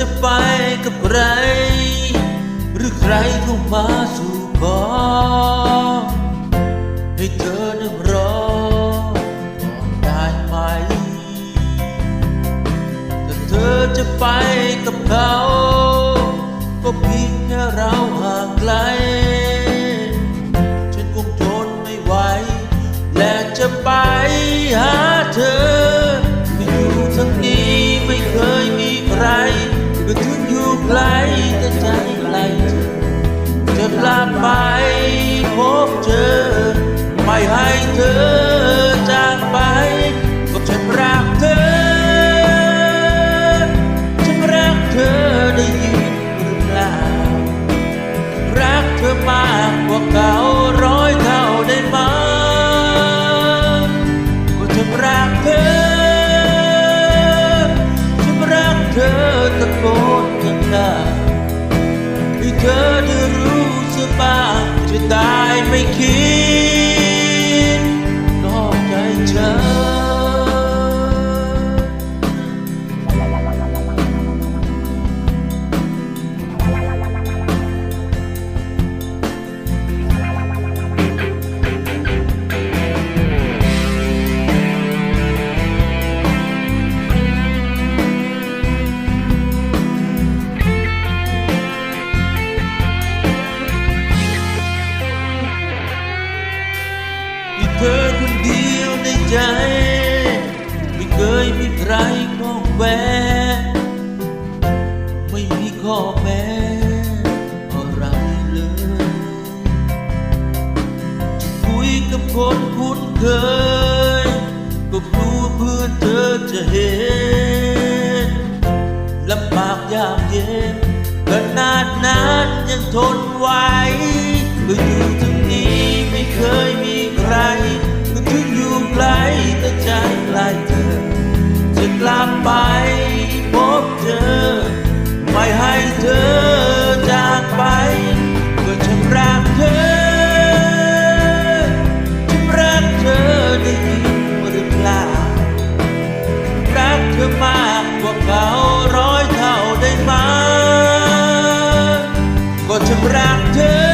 จะไปกับใคร หรือใครเข้ามาสู่ขอให้เธอนั่งรอก่อนได้ไหมถ้าเธอจะไปกับเขา ก็เพียงแค่เราห่างไกล เธอจากไปก็ฉันรักเธอ ฉันรักเธอได้ยินหรือเปล่า รักเธอมากกว่าเก่าร้อยเท่าได้ไหมก็ฉันรักเธอ ฉันรักเธอตะโกนดังๆให้เธอได้รู้สึกบ้างจะตายไม่คิด ใจ ใจ ไม่เคยมีใครข้องแวไม่มีข้อแม้อะไรเลยจะคุยกับคนคุ้นเคย ก็กลัวเพื่อนเธอจะเห็นลำบากยากเย็นขนาดนั้นยังทนไหวก็อยู่ตรงนี้ไม่เคยมีใคร เขาร้อยเท่าได้มา ก็ชำระเธอ